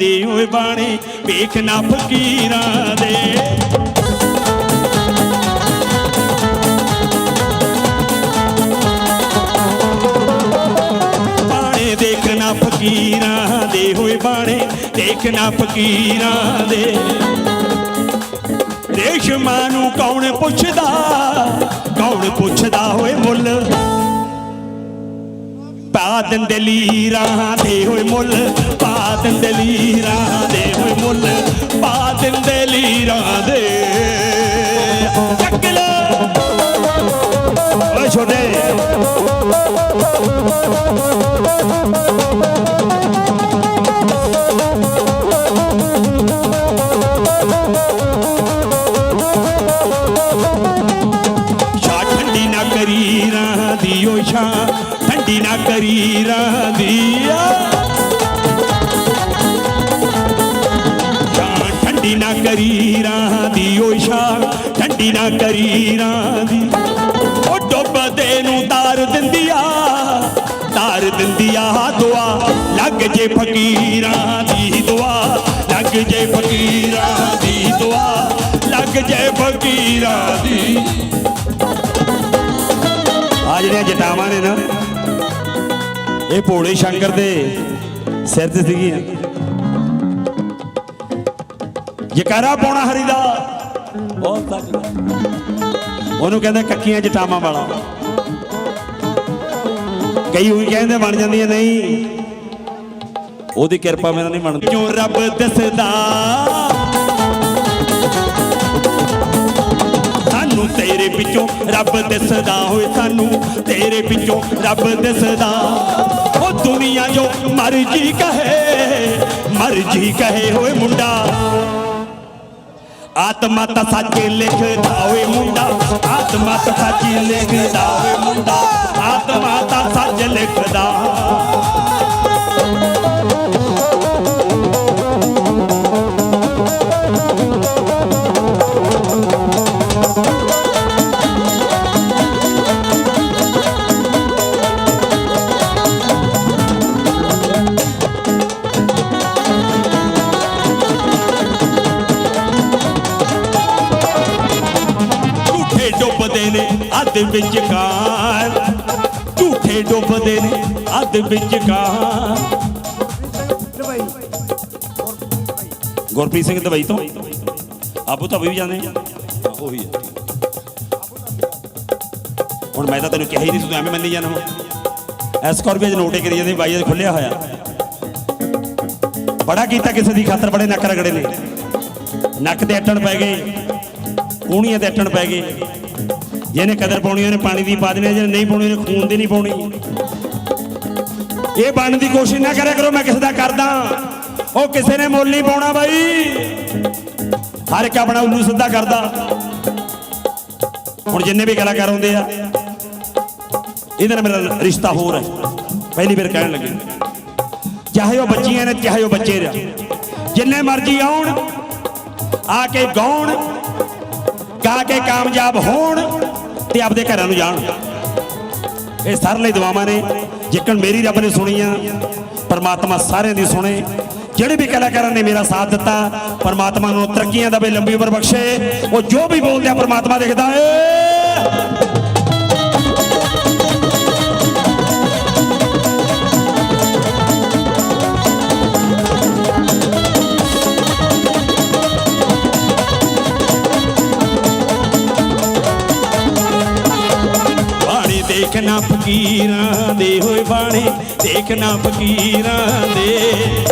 ਦੇ ਓਏ ਬਾਣੇ, ਵੇਖ ਨਾ ਫਕੀਰਾਂ ਦੇ। ਬਾਣੇ ਦੇਖਣਾ ਫਕੀਰਾਂ ਦੇ ਹੋਏ ਬਾਣੇ ਦੇਖਣਾ ਫਕੀਰਾਂ ਦੇ। ਰੇਸ਼ਮਾਂ ਨੂੰ ਕੌਣ ਪੁੱਛਦਾ ਕੌਣ ਪੁੱਛਦਾ ਹੋਏ ਮੁੱਲ? ਪਾ ਦਿੰਦੇ ਲੀਰਾਂ ਦੇ ਹੋਏ ਮੁੱਲ, ਪਾ ਦਿੰਦੇ ਲੀਰਾਂ ਦੇ ਹੋਏ ਮੁੱਲ, ਪਾ ਦਿੰਦੇ ਲੀਰਾਂ ਦੇ। ਚੱਕ ਲੈ। ਓਏ ਛੋਟੇ। ਸ਼ਾ ਠੰਡੀ ਨਾ ਕਰੀ ਰਾਂ ਦੀ ਓ ਸ਼ਾ ਠੰਡੀ ਨਾ ਕਰੀ ਰਾਂ ਦੀ ਠੰਡੀ ਨਾ ਕਰੀ ਰਾਂ ਦੀ ਓ ਸ਼ਾ ਠੰਡੀ ਨਾ ਕਰੀ ਰਾਂ ਦੀ ਉਹ ਡੁੱਬਦੇ ਨੂੰ ਤਾਰ ਦਿੰਦੀ ਆ ਤਾਰ ਦਿੰਦੀ ਆ ਦੁਆ। ਲੱਗ ਜੇ ਫਕੀਰਾਂ ਦੀ ਦੁਆ, ਲੱਗ ਜੇ ਫਕੀਰਾਂ ਦੀ ਦੁਆ, ਲੱਗ ਜੇ ਫਕੀਰਾਂ ਦੀ। ਆ ਜਿਹੜੀਆਂ ਜਟਾਵਾਂ ਨੇ ਨਾ ਇਹ ਭੋਲੇ ਸ਼ੰਕਰ ਦੇ ਸਿਰ ਤੇ ਸੀਗੀਆਂ ਜਕਾਰਾ ਪਾਉਣਾ ਹਰੀ ਦਾ ਬਹੁਤ ਸੱਚ ਉਹਨੂੰ ਕਹਿੰਦੇ ਕੱਕੀਆਂ ਜਟਾਵਾਂ ਵਾਲਾ। ਕਈ ਉਹੀ ਕਹਿੰਦੇ ਬਣ ਜਾਂਦੀਆਂ, ਨਹੀਂ। ਉਹਦੀ ਕਿਰਪਾ ਮੇਰਾ ਨਹੀਂ ਬਣਦੀ। ਜੋ ਰੱਬ ਦੱਸਦਾ, ਸਾਨੂੰ ਤੇਰੇ ਵਿੱਚੋਂ ਰੱਬ ਦਿਸਦਾ ਹੋਏ, ਸਾਨੂੰ ਤੇਰੇ ਵਿੱਚੋਂ ਰੱਬ ਦਿਸਦਾ। ਦੁਨੀਆ ਜੋ ਮਰਜ਼ੀ ਕਹੇ ਮਰਜ਼ੀ ਕਹੇ ਹੋਏ ਮੁੰਡਾ। ਆਤਮਾ ਤਾਂ ਸੱਚ ਲਿਖਦਾ ਓਏ ਮੁੰਡਾ। ਆਤਮਾ ਤਾਂ ਸੱਚ ਲਿਖਦਾ ਓਏ ਮੁੰਡਾ। ਆਤਮਾ ਤਾਂ ਸੱਚ ਲਿਖਦਾ ਅੱਧ ਵਿਚਕਾਰ ਝੂਠੇ ਡੁੱਬਦੇ ਨੇ, ਅੱਧ ਵਿਚਕਾਰ। ਗੁਰਪ੍ਰੀਤ ਸਿੰਘ ਦਵਾਈ ਤੋਂ। ਆਪੂ ਤਾਂ ਵੀ ਜਾਣੇ ਉਹੀ ਹੈ ਹੁਣ ਮੈਂ ਤਾਂ ਤੈਨੂੰ ਕਿਹਾ ਹੀ ਨਹੀਂ, ਤੂੰ ਐਵੇਂ ਮੰਨੀ ਜਾਣਾ ਐਸਕੋਰਪੀਓ ਚ ਨੋਟੇ ਕਰੀ ਜਾਂਦੇ ਬਾਈ ਖੁੱਲਿਆ ਹੋਇਆ। ਬੜਾ ਕੀਤਾ ਕਿਸੇ ਦੀ ਖਾਤਰ, ਬੜੇ ਨੱਕ ਰਗੜੇ ਨੇ। ਨੱਕ ਤੇ ਅੱਟਣ ਪੈ ਗਏ ਕੂਣੀਆਂ ਤੇ ਅੱਟਣ ਪੈ ਗਏ। ਜਿਹਨੇ ਕਦਰ ਪਾਉਣੀ, ਉਹਨੇ ਪਾਣੀ ਦੀ ਪਾ ਦੇਣੀ ਜਿਹਨੇ ਨਹੀਂ ਪਾਉਣੀ, ਉਹਨੇ ਖੂਨ ਦੀ ਨਹੀਂ ਪਾਉਣੀ। ਇਹ ਬਣਨ ਦੀ ਕੋਸ਼ਿਸ਼ ਨਾ ਕਰਿਆ ਕਰੋ, ਮੈਂ ਕਿਸੇ ਦਾ ਕਰਦਾ। ਉਹ ਕਿਸੇ ਨੇ ਮੁੱਲ ਨਹੀਂ ਪਾਉਣਾ ਬਾਈ। ਹਰ ਇੱਕ ਆਪਣਾ ਉੱਲੂ ਸਿੱਧਾ ਕਰਦਾ। ਹੁਣ ਜਿੰਨੇ ਵੀ ਕਲਾਕਾਰ ਹੁੰਦੇ ਆ, ਇਹਦੇ ਨਾਲ ਮੇਰਾ ਰਿਸ਼ਤਾ ਹੋਰ ਹੈ। ਪਹਿਲੀ ਵਾਰ ਕਹਿਣ ਲੱਗੇ। ਚਾਹੇ ਉਹ ਬੱਚੀਆਂ ਨੇ, ਚਾਹੇ ਉਹ ਬੱਚੇ ਨੇ। ਜਿੰਨੇ ਮਰਜ਼ੀ ਆਉਣ, ਆ ਕੇ ਗਾਉਣ ਗਾ ਕੇ ਕਾਮਯਾਬ ਹੋਣ ਤੇ ਆਪਦੇ ਘਰਾਂ ਨੂੰ ਜਾਣ। ਇਹ ਸਾਰੇ ਲਈ ਦੁਆਵਾਂ ਨੇ। ਜੇਕਰ ਮੇਰੀ ਰੱਬ ਨੇ ਸੁਣੀਆਂ, ਪਰਮਾਤਮਾ ਸਾਰਿਆਂ ਦੀ ਸੁਣੇ। ਜਿਹੜੇ ਵੀ ਕਲਾਕਾਰਾਂ ਨੇ ਮੇਰਾ ਸਾਥ ਦਿੱਤਾ, ਪਰਮਾਤਮਾ ਨੂੰ ਤਰੱਕੀਆਂ ਦੇਵੇ, ਲੰਬੀ ਉਮਰ ਬਖਸ਼ੇ। ਉਹ ਜੋ ਵੀ ਬੋਲਦੇ ਆ, ਪਰਮਾਤਮਾ ਦੇਖਦਾ ਏ। ਦੇਖਣਾ ਫਕੀਰਾਂ ਦੇ ਹੋਏ ਬਾਣੇ ਦੇਖਣਾ ਫਕੀਰਾਂ ਦੇ।